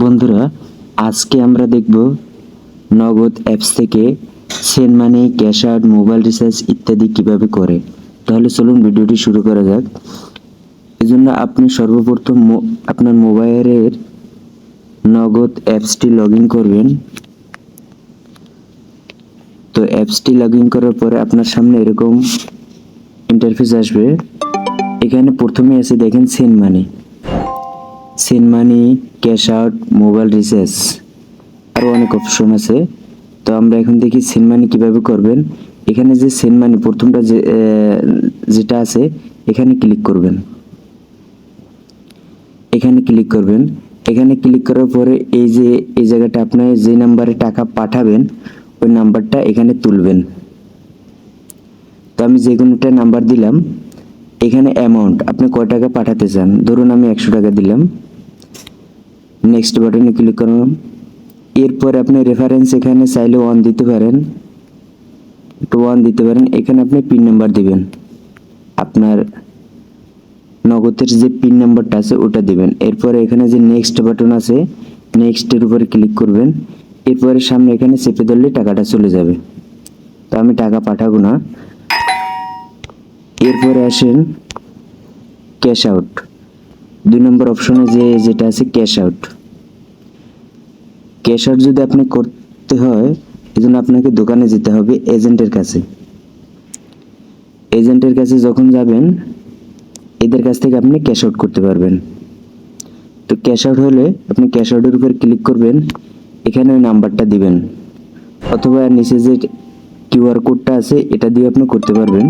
বন্ধুরা, আজকে আমরা দেখব নগদ অ্যাপস থেকে send money cash out mobile recharge ইত্যাদি কীভাবে করে। তাহলে চলুন ভিডিওটি শুরু করা যাক। এজন্য আপনি সর্বপ্রথম আপনার মোবাইলের নগদ অ্যাপসটি লগ ইন করবেন। তো অ্যাপসটি লগ ইন করার পরে আপনার সামনে এরকম ইন্টারফেস আসবে। এখানে প্রথমে আছে দেখেন send money send money cash out, mobile recharge আরও অনেক অপশন আছে। তো আমরা এখন দেখি সেন্ড মানি কীভাবে করবেন। এখানে যে সেন্ড মানি প্রথমটা যেটা আছে, এখানে ক্লিক করবেন। এখানে ক্লিক করবেন। এখানে ক্লিক করার পরে এই যে, এই জায়গাটা আপনার যে নাম্বারে টাকা পাঠাবেন, ওই নাম্বারটা এখানে তুলবেন। তো আমি যে কোনো একটা নাম্বার দিলাম, এখানে অ্যামাউন্ট আপনি কয় টাকা পাঠাতে চান? ধরুন আমি একশো টাকা দিলাম। নেক্সট বাটনে ক্লিক করলাম এরপর আপনি রেফারেন্স এখানে চাইলে ওয়ান দিতে পারেন। একটু ওয়ান দিতে পারেন, এখানে আপনি পিন নাম্বার দিবেন। আপনার নগদের যে পিন নাম্বারটা আছে, ওটা দিবেন। এরপরে এখানে যে নেক্সট বাটন আছে নেক্সটের উপরে ক্লিক করবেন। এরপরে সামনে এখানে চেপে ধরলে টাকাটা চলে যাবে। তো আমি টাকা পাঠাবো না। এরপরে আসেন ক্যাশ আউট দুই নম্বর অপশনে যে, যেটা আছে ক্যাশ আউট ক্যাশ আউট যদি আপনি করতে হয়, এজন্য আপনাকে দোকানে যেতে হবে এজেন্টের কাছে। এজেন্টের কাছে যখন যাবেন, এদের কাছ থেকে আপনি ক্যাশ আউট করতে পারবেন। তো ক্যাশ আউট হলে আপনি ক্যাশ আউটের উপর ক্লিক করবেন, এখানে ওই নাম্বারটা দিবেন। অথবা নিচে যে কিউআর কোডটা আছে, এটা দিয়ে আপনি করতে পারবেন।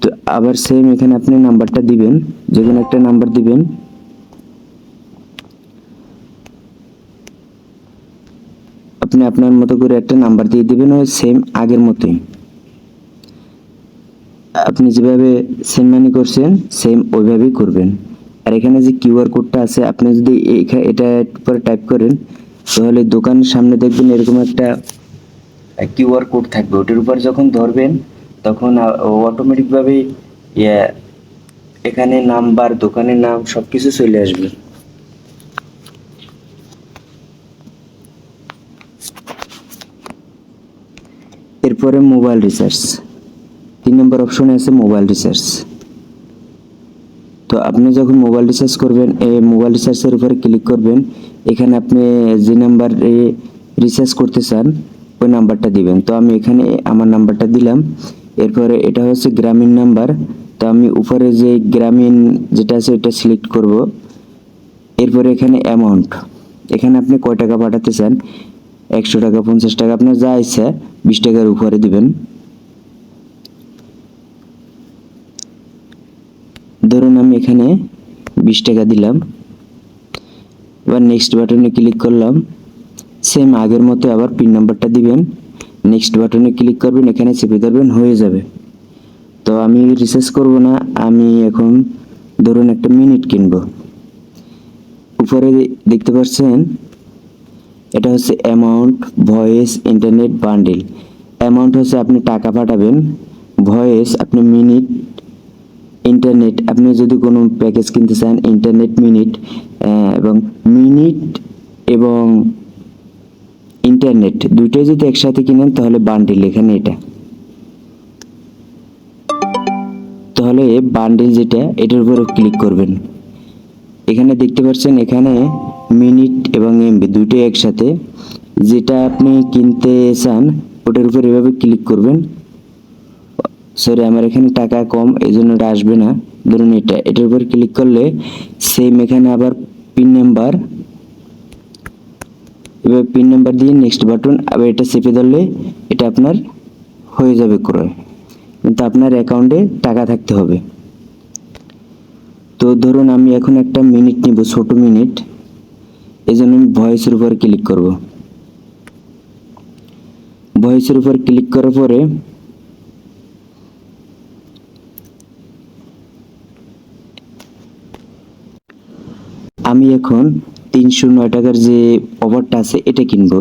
তো আবার সেম এখানে আপনি নাম্বারটা দিবেন, যে একটা নাম্বার দিবেন। আপনি আপনার মতো করে একটা নাম্বার দিয়ে দিবেন, ওই সেম আগের মতোই। আপনি যেভাবে সেন্ড মানি করছেন সেম ওইভাবেই করবেন। আর এখানে যে কিউআর কোডটা আছে, আপনি যদি এটা পরে টাইপ করেন, তাহলে দোকানের সামনে দেখবেন এরকম একটা কিউআর কোড থাকবে। ওটার উপর যখন ধরবেন, তখন অটোমেটিকভাবে এখানে নাম্বার দোকানের নাম সব কিছু চলে আসবে। এরপরে মোবাইল রিচার্জ। তিন নম্বর অপশনে আছে মোবাইল রিচার্জ। তো আপনি যখন মোবাইল রিচার্জ করবেন এই মোবাইল রিচার্জের উপরে ক্লিক করবেন, এখানে আপনি যে নাম্বারে রিচার্জ করতে চান, ওই নাম্বারটা দিবেন। তো আমি এখানে আমার নাম্বারটা দিলাম। এরপরে এটা হচ্ছে গ্রামীণ নাম্বার তো আমি উপরে যে গ্রামীণ যেটা আছে ওটা সিলেক্ট করব। এরপরে এখানে অ্যামাউন্ট এখানে আপনি কয় টাকা পাঠাতে চান একশো টাকা, পঞ্চাশ টাকা, আপনার যা ইচ্ছা, বিশ টাকার উপরে দিবেন। ধরুন আমি এখানে বিশ টাকা দিলাম। এবার নেক্সট বাটনে ক্লিক করলাম। সেম আগের মতো আবার পিন নাম্বারটা দিবেন। নেক্সট বাটনে ক্লিক করবেন, এখানে চেপে ধরবেন, হয়ে যাবে। তো আমি রিসার্চ করব না, আমি এখন ধরুন একটা মিনিট কিনবো। উপরে দেখতে পাচ্ছেন এটা হচ্ছে amount voice internet bundle amount হচ্ছে আপনি টাকা পাঠাবেন ভয়েস আপনি মিনিট ইন্টারনেট আপনি যদি কোনো প্যাকেজ কিনতে চান ইন্টারনেট মিনিট এবং মিনিট এবং ইন্টারনেট দুটোই যদি একসাথে কিনেন, তাহলে বান্ডিল এখানে এটা। তাহলে বান্ডিল যেটা, এটার উপরে ক্লিক করবেন। এখানে দেখতে পাচ্ছেন, এখানে মিনিট এবং এমবি দুটোই একসাথে। যেটা আপনি কিনতে চান, ওটার উপর এভাবে ক্লিক করবেন। সরি আমার এখানে টাকা কম এই জন্য এটা আসবে না। ধরুন এটা, এটার উপর ক্লিক করলে সেম এখানে আবার পিন নাম্বার এবার পিন নাম্বার দিয়ে নেক্সট বাটন আবার এটা চেপে ধরলে এটা আপনার হয়ে যাবে ক্রয়। কিন্তু আপনার অ্যাকাউন্টে টাকা থাকতে হবে। তো ধরুন আমি এখন একটা মিনিট নিব, ছোট মিনিট। এই জন্য আমি ভয়েসের উপর ক্লিক করব। ভয়েসের উপর ক্লিক করার পরে আমি এখন তিনশো নয় টাকার যে ওভারটা আছে, এটা কিনবো।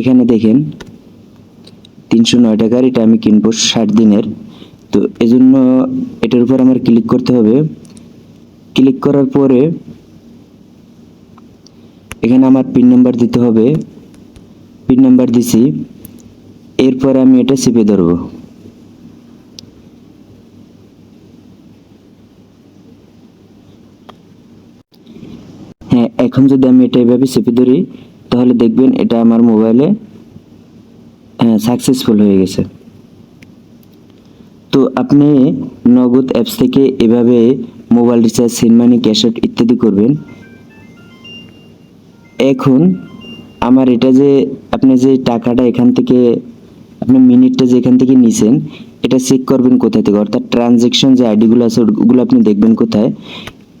এখানে দেখেন, তিনশো নয় টাকার এটা আমি কিনবো ষাট দিনের। তো এজন্য এটার উপর আমার ক্লিক করতে হবে। ক্লিক করার পরে এখানে আমার পিন নাম্বার দিতে হবে। পিন নাম্বার দিছি। এরপর আমি এটা চেপে ধরবো। হ্যাঁ এখন যদি আমি এটা এভাবে চেপে ধরি, তাহলে দেখবেন এটা আমার মোবাইলে হ্যাঁ সাকসেসফুল হয়ে গেছে। তো আপনি নগদ অ্যাপস থেকে এভাবে মোবাইল রিচার্জ সিনমানি ক্যাশট ইত্যাদি করবেন। এখন আমার এটা যে আপনি যে টাকাটা এখান থেকে, আপনি মিনিটটা যে এখান থেকে নিছেন, এটা চেক করবেন কোথা থেকে? অর্থাৎ ট্রানজেকশন যে আইডিগুলো আছে, ওগুলো আপনি দেখবেন কোথায়?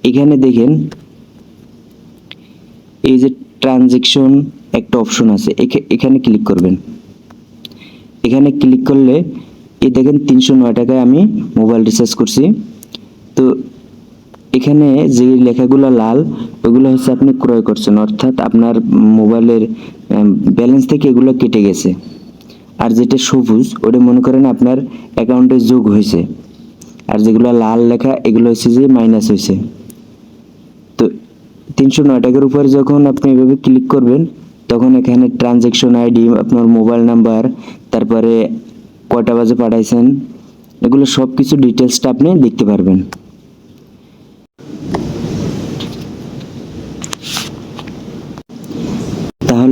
এখানে দেখেন, এই যে ট্রানজেকশন একটা অপশন আছে, এখা- এখানে ক্লিক করবেন। এখানে ক্লিক করলে, এই দেখেন তিনশো নয় টাকায় আমি মোবাইল রিচার্জ করছি। তো এখানে যে লেখাগুলো লাল, ওগুলো হচ্ছে আপনি ক্রয় করছেন। অর্থাৎ আপনার মোবাইলের ব্যালেন্স থেকে এগুলো কেটে গেছে। আর যেটা সবুজ, ওটা মনে করেন আপনার অ্যাকাউন্টে যোগ হয়েছে। আর যেগুলো লাল লেখা, এগুলো হচ্ছে যে মাইনাস হয়েছে। তো তিনশো নয় টাকার উপরে যখন আপনি এভাবে ক্লিক করবেন, তখন এখানে ট্রানজেকশন আইডি, আপনার মোবাইল নাম্বার, তারপরে কয়টা বাজে পাঠাইছেন, এগুলো সব কিছু ডিটেলসটা আপনি দেখতে পারবেন তাহলে